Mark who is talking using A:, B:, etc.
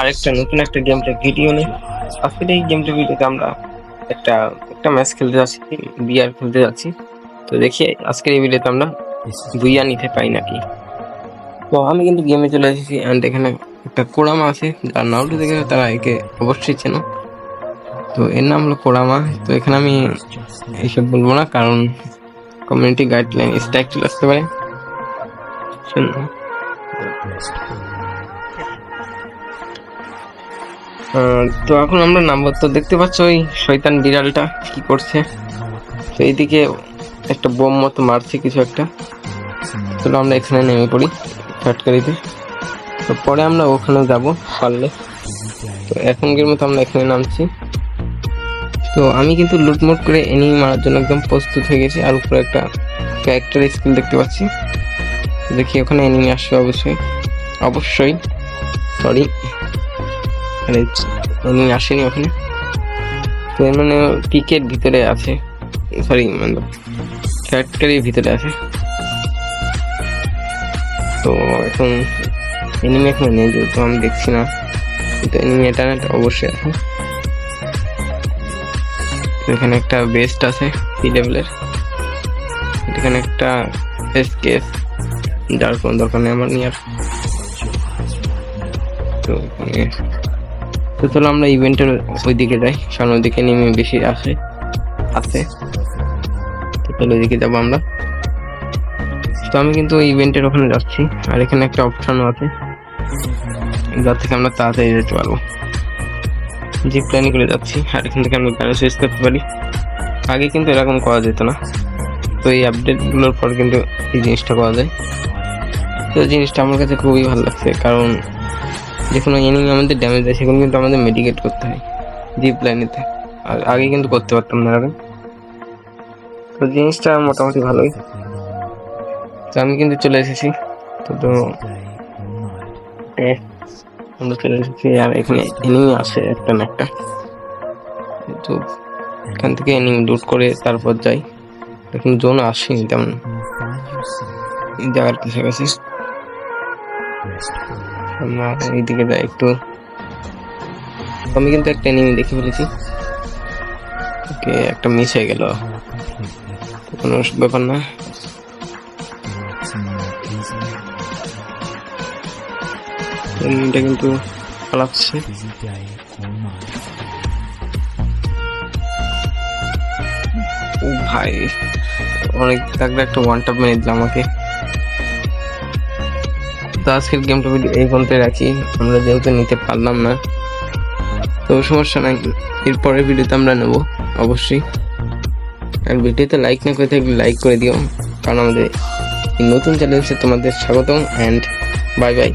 A: আরেকটা নতুন একটা গেম প্লে ভিডিও নেই। আজকের এই গেম প্লে ভিডিওতে আমরা একটা একটা ম্যাচ খেলতে যাচ্ছি বিআর খেলতে যাচ্ছি। তো দেখি, আজকের এই ভিডিওতে আমরা বুইয়া নিতে পাই নাকি। তো আমি কিন্তু গেমে চলে এসেছি অ্যান্ড এখানে একটা কোড়ামা আছে, যার নামটা দেখে তারা একে অবশ্যই চেনো। তো এর নাম হলো কোড়ামা তো এখানে আমি এইসব বলব না, কারণ কমিউনিটি গাইডলাইন স্ট্রাইক চলে আসতে পারে। শোনো। তো এখন আমরা নাম্বার তো দেখতে পাচ্ছ ওই শৈতান বিড়ালটা কি করছে। তো এইদিকে একটা বোম মতো মারছে কিছু একটা। চলো আমরা এখানে নেমে পড়ি ফ্যাটকারিতে তো পরে আমরা ওখানে যাব পারলে। তো এখনকার মতো আমরা এখানে নামছি। তো আমি কিন্তু লুটমুট করে এনিমি মারার জন্য একদম প্রস্তুত হয়ে গেছি। আর উপরে একটা ক্যারেক্টার স্কিল দেখতে পাচ্ছি। দেখি ওখানে এনিমি আসবে অবশ্যই। অবশ্যই। সরি উনি আসেনি ওখানে। তো মানে পিকের ভিতরে আছে। সরি মানে ক্যারেক্টারের ভিতরে আছে। তো এখন এনিমি এখন নেই যেহেতু, আমি দেখছি না। কিন্তু এনিমি এটা অবশ্যই আছে। এখানে একটা বেস্ট আছে সি লেভেলের এখানে একটা এসকেস যার কোনো দরকার নেই আমার নিয়ে। তো তো চলো আমরা ইভেন্টের ওই দিকে যাই। কারণ ওইদিকে নেমে বেশি আসে আছে। তো চলো ওইদিকে যাব আমরা। তো আমি কিন্তু ওই ইভেন্টের ওখানে যাচ্ছি, আর এখানে একটা অপশনও আছে। যার থেকে আমরা তাড়াতাড়ি যেতে পারব জিপ প্ল্যান করে যাচ্ছি, আর এখান থেকে আমরা গাড়ি শেষ করতে পারি। আগে কিন্তু এরকম করা যেত না। তো এই আপডেটগুলোর পর কিন্তু এই জিনিসটা করা যায়। তো জিনিসটা আমার কাছে খুবই ভালো লাগছে, কারণ যে কোনো এনিমি আমাদের ড্যামেজ দেয়, সেগুলো কিন্তু আমাদের মেডিকেট করতে হয় জিপ লাইনেতে আর আগে কিন্তু করতে পারতাম না আগে তো জিনিসটা মোটামুটি ভালোই। তো আমি কিন্তু চলে এসেছি। তো তো আমরা চলে এসেছি। আর এখানে এনিমি আছে একটা না একটা। তো এখান থেকে এনিমি লুট করে তারপর যাই। এখন জোন আসেনি তেমন। জায়গার কাছাকাছি আমরা এইদিকে যাই একটু। আমি কিন্তু একটা এনিমি দেখে ফেলেছি। ওকে, একটা মিস হয়ে গেল। কোনো ব্যাপার না। কিন্তু পালাচ্ছে ও ভাই, অনেক থাকলে একটা ওয়ান টাপ মেরে দিল আমাকে। তো আজকের গেমটা ভিডিও এই পর্যন্ত রাখি। আমরা যেহেতু নিতে পারলাম না, তো সমস্যা নাই। এরপরের ভিডিওতে আমরা নেব, অবশ্যই। আর ভিডিওতে লাইক না করে থাকলে লাইক করে দিও, কারণ আমাদের এই নতুন চ্যালেঞ্জে তোমাদের স্বাগতম অ্যান্ড বাই বাই